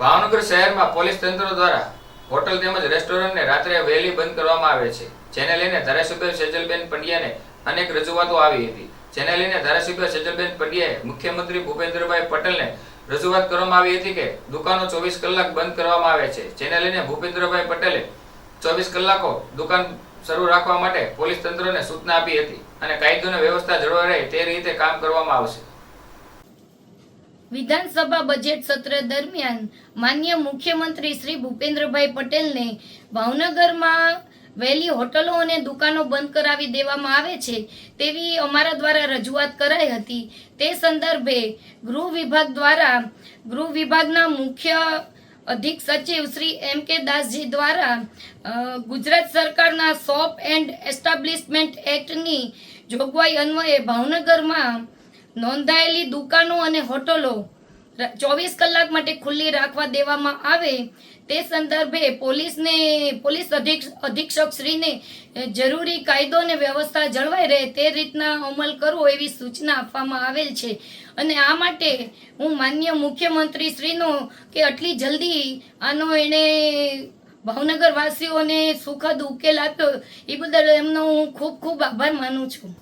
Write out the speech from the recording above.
ભાવનગર શહેરમાં પોલીસ તંત્ર દ્વારા હોટલ તેમજ રેસ્ટોરન્ટને રાત્રે વહેલી બંધ કરવામાં આવે છે, જેને લઈને ધારાસભ્ય સેજલબેન પંડ્યાને અનેક રજૂઆતો આવી હતી. જેને લઈને ધારાસભ્ય સેજલબેન પંડ્યાએ મુખ્યમંત્રી ભૂપેન્દ્રભાઈ પટેલને રજૂઆત કરવામાં આવી હતી કે દુકાનો ચોવીસ કલાક બંધ કરવામાં આવે છે, જેને લઈને ભૂપેન્દ્રભાઈ પટેલે ચોવીસ કલાકો દુકાન શરૂ રાખવા માટે પોલીસ તંત્રને સૂચના આપી હતી અને કાયદોને વ્યવસ્થા જળવાઈ રહે તે રીતે કામ કરવામાં આવશે. વિધાનસભા બજેટ સત્ર દરમિયાન માન્ય મુખ્યમંત્રી શ્રી ભૂપેન્દ્રભાઈ પટેલને ભાવનગરમાં વહેલી હોટલો અને દુકાનો બંધ કરાવી દેવામાં આવે છે તેવી અમારા દ્વારા રજૂઆત કરાઈ હતી. તે સંદર્ભે ગૃહ વિભાગ દ્વારા ગૃહ વિભાગના મુખ્ય અધિક સચિવ શ્રી એમ કે દાસજી દ્વારા ગુજરાત સરકારના શોપ એન્ડ એસ્ટાબ્લિશમેન્ટ એક્ટની જોગવાઈ અન્વયે ભાવનગરમાં નોંધાયેલી દુકાનો અને હોટલો ચોવીસ કલાક માટે ખુલ્લી રાખવા દેવામાં આવે તે સંદર્ભે પોલીસને, પોલીસ અધિક્ષક શ્રીને જરૂરી કાયદો અને વ્યવસ્થા જળવાઈ રહે તે રીતના અમલ કરવો એવી સૂચના આપવામાં આવેલ છે. અને આ માટે હું માન્ય મુખ્યમંત્રી શ્રીનો કે આટલી જલ્દી આનો એણે ભાવનગર વાસીઓને સુખદ ઉકેલ આપ્યો, એ બદલ એમનો હું ખૂબ ખૂબ આભાર માનું છું.